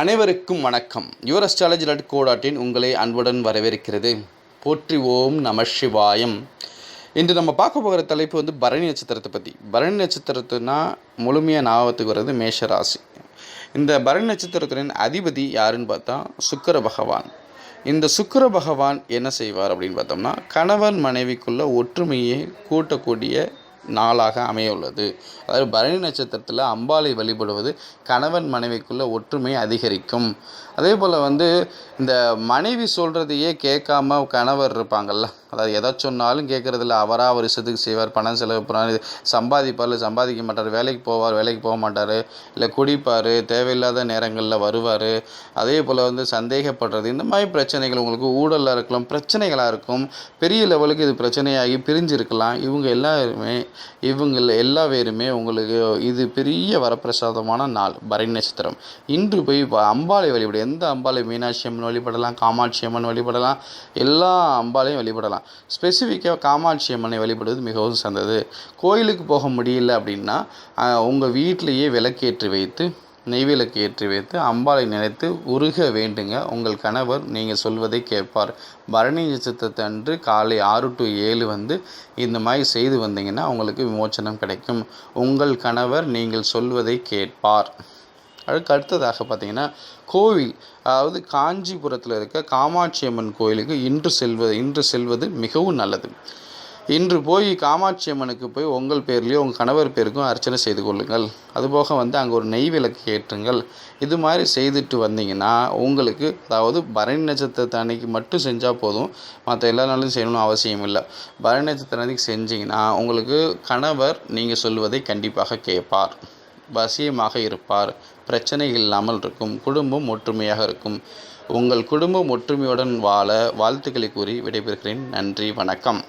அனைவருக்கும் வணக்கம். Your astrology dot co dot in உங்களை அன்புடன் வரவேற்கிறது. போற்றி ஓம் நம சிவாயம். இன்று நம்ம பார்க்க போகிற தலைப்பு வந்து பரணி நட்சத்திரத்தை பற்றி பரணி நட்சத்திரத்துனா முழுமையாக ஞாபகத்துக்கு வர்றது மேஷ ராசி இந்த பரணி நட்சத்திரத்தின் அதிபதி யாருன்னு பார்த்தா சுக்கர பகவான். இந்த சுக்கர பகவான் என்ன செய்வார் அப்படின்னு பார்த்தோம்னா கணவன் மனைவிக்குள்ள ஒற்றுமையை கூட்டக்கூடிய நாளாக அமைய உள்ளது அதாவது பரணி நட்சத்திரத்தில் அம்பாளை வழிபடுவது கணவன் மனைவிக்குள்ள ஒற்றுமை அதிகரிக்கும். அதே போல் வந்து இந்த மனைவி சொல்கிறதையே கேட்காம கணவர் இருப்பாங்கல்ல. அதாவது எதை சொன்னாலும் கேட்குறதில்ல. அவராக அவர் இஷ்டத்துக்கு செய்வார் பணம் செலவு பண்ணுவார் சம்பாதிப்பார் இல்லை சம்பாதிக்க மாட்டார் வேலைக்கு போவார் வேலைக்கு போக மாட்டார் இல்லை குடிப்பார் தேவையில்லாத நேரங்களில் வருவார். அதே போல் வந்து சந்தேகப்படுறது இந்த மாதிரி பிரச்சனைகள் உங்களுக்கு ஊழலாக இருக்கலாம் பிரச்சனைகளாக இருக்கும் பெரிய லெவலுக்கு இது பிரச்சனையாகி பிரிஞ்சிருக்கலாம். இவங்க எல்லாருமே இவங்கள் எல்லா பேருமே உங்களுக்கு இது பெரிய வரப்பிரசாதமான நாள் பரணி நட்சத்திரம் இன்று போய் அம்பாலை அம்பாளை வழிபடு. எந்த அம்பாளை? மீனாட்சி அம்மன் வழிபடலாம் காமாட்சி அம்மன் வழிபடலாம் எல்லா அம்பாளையும் வழிபடலாம். ஸ்பெசிஃபிக்காக காமாட்சி அம்மனை வழிபடுவது மிகவும் சிறந்தது. கோயிலுக்கு போக முடியல அப்படின்னா உங்கள் வீட்டிலேயே விளக்கேற்றி வைத்து நெய்விளக்கு ஏற்றி வைத்து அம்பாளை நினைத்து உருக வேண்டுங்க. உங்கள் கணவர் நீங்கள் சொல்வதை கேட்பார். பரணி நட்சத்திரத்தை அன்று காலை ஆறு டு ஏழு வந்து இந்த மாதிரி செய்து வந்தீங்கன்னா உங்களுக்கு விமோச்சனம் கிடைக்கும். உங்கள் கணவர் நீங்கள் சொல்வதை கேட்பார். அதுக்கு அடுத்ததாக பார்த்தீங்கன்னா கோவில் அதாவது காஞ்சிபுரத்தில் இருக்க காமாட்சி அம்மன் கோயிலுக்கு இன்று செல்வது இன்று செல்வது மிகவும் நல்லது. இன்று போய் காமாட்சி அம்மனுக்கு போய் உங்கள் பேர்லேயோ உங்கள் கணவர் பேருக்கும் அர்ச்சனை செய்து கொள்ளுங்கள். அதுபோக வந்து அங்கே ஒரு நெய் விளக்கு ஏற்றுங்கள். இது மாதிரி செய்துட்டு வந்தீங்கன்னா உங்களுக்கு அதாவது பரணி நட்சத்திரத்தை அன்னைக்கு மட்டும் செஞ்சால் போதும். மற்ற எல்லா நாளும் செய்யணும்னு அவசியம் இல்லை. பரணி நட்சத்திரம் அன்னைக்கு செஞ்சீங்கன்னா உங்களுக்கு கணவர் நீங்கள் சொல்வதை கண்டிப்பாக கேட்பார். வசியமாக இருப்பார். பிரச்சனை இல்லாமல் இருக்கும். குடும்பம் ஒற்றுமையாக இருக்கும். உங்கள் குடும்பம் ஒற்றுமையுடன் வாழ வாழ்த்துக்களை கூறி விடைபெறுகிறேன். நன்றி வணக்கம்.